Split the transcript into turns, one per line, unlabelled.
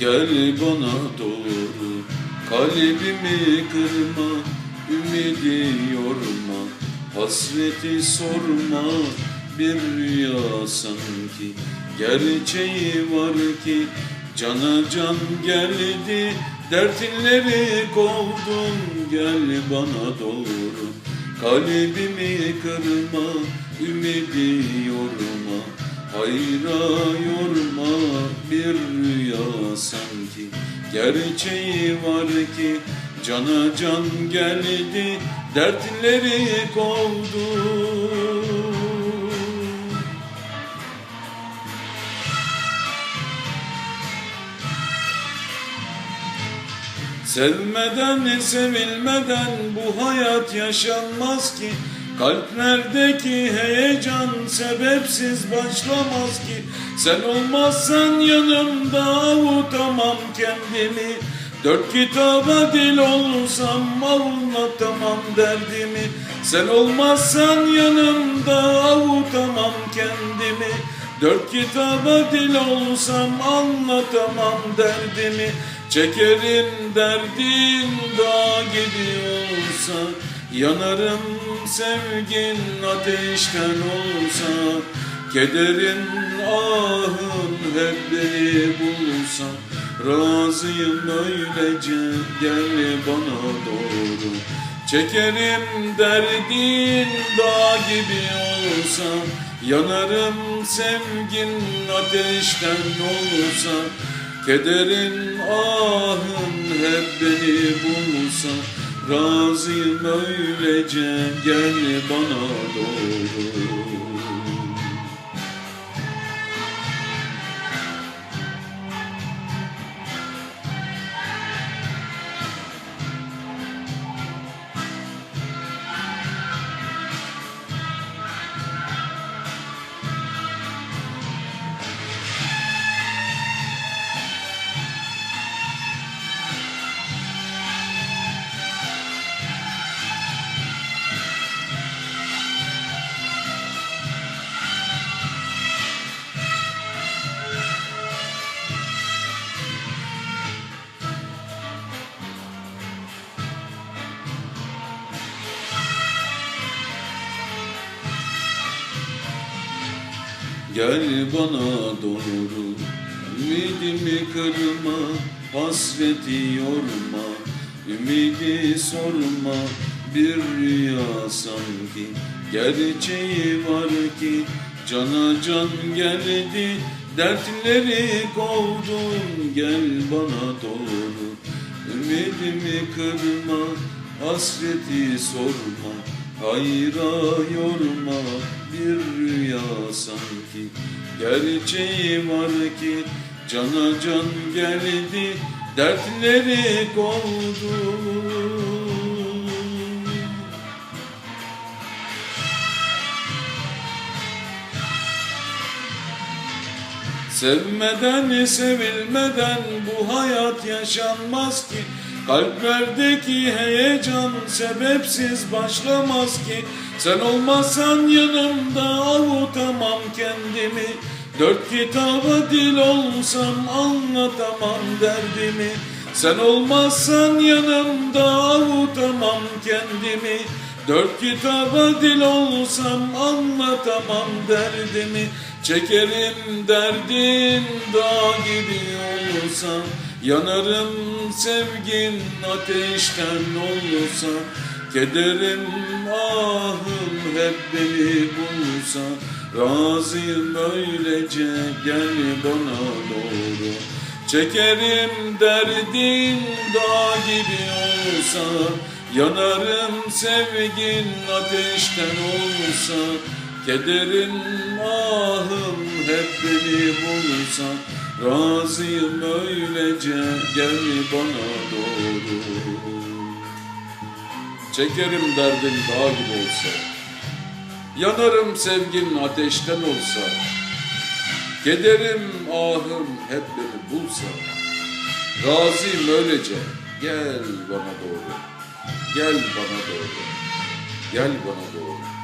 Gel bana doğru Kalbimi kırma Ümidi yorma Hasreti sorma. Bir rüya sanki Gerçeği var ki Cana can geldi Dertleri kovdun. Gel bana doğru Kalbimi kırma Ümidi yorma. Hayra yorma Gerçeği var ki cana can geldi Dertleri kovdu. Sevmeden sevilmeden bu hayat yaşanmaz ki Kalplerdeki heyecan sebepsiz başlamaz ki. Sen olmazsan yanımda avutamam kendimi. Dört kitaba dil olsam anlatamam derdimi. Sen olmazsan yanımda avutamam kendimi. Dört kitaba dil olsam anlatamam derdimi. Çekerim derdin dağ gidiyorsa Yanarım sevgin ateşten olsa Kederin ahın hep beni bulsa. Razıyım öylece gel bana doğru. Çekerim derdin dağ gibi olsa Yanarım sevgin ateşten olsa. Kederin ahın hep beni bulsa Razıyım öylece gel bana doğru Gel bana doğru. Ümidimi kırma Hasreti yorma. Ümidi sorma Bir rüya sanki. Gerçeği var ki Cana can geldi. Dertleri kovdun Gel bana doğru. Ümidimi kırma Hasreti sorma Hayra yorma bir rüya sanki. Gerçeği var ki cana can geldi Dertleri kovdu. Sevmeden sevilmeden bu hayat yaşanmaz ki Kalplerdeki heyecan sebepsiz başlamaz ki. Sen olmazsan yanımda avutamam kendimi. Dört kitaba dil olsam anlatamam derdimi. Sen olmazsan yanımda avutamam kendimi. Dört kitaba dil olsam anlatamam derdimi. Çekerim derdin dağ gibi olsa Yanarım sevgin ateşten olsa Kederim ahım hep beni bulsa. Razıyım öylece gel bana doğru. Çekerim derdin dağ gibi olsa Yanarım sevgin ateşten olsa. Kederin ahım hep beni bulsa Razıyım öylece gel bana doğru. Çekerim derdin dağ gibi olsa Yanarım sevgin ateşten olsa. Kederim ahım hep beni bulsa. Razıyım öylece gel bana doğru. Gel bana doğru Gel bana doğru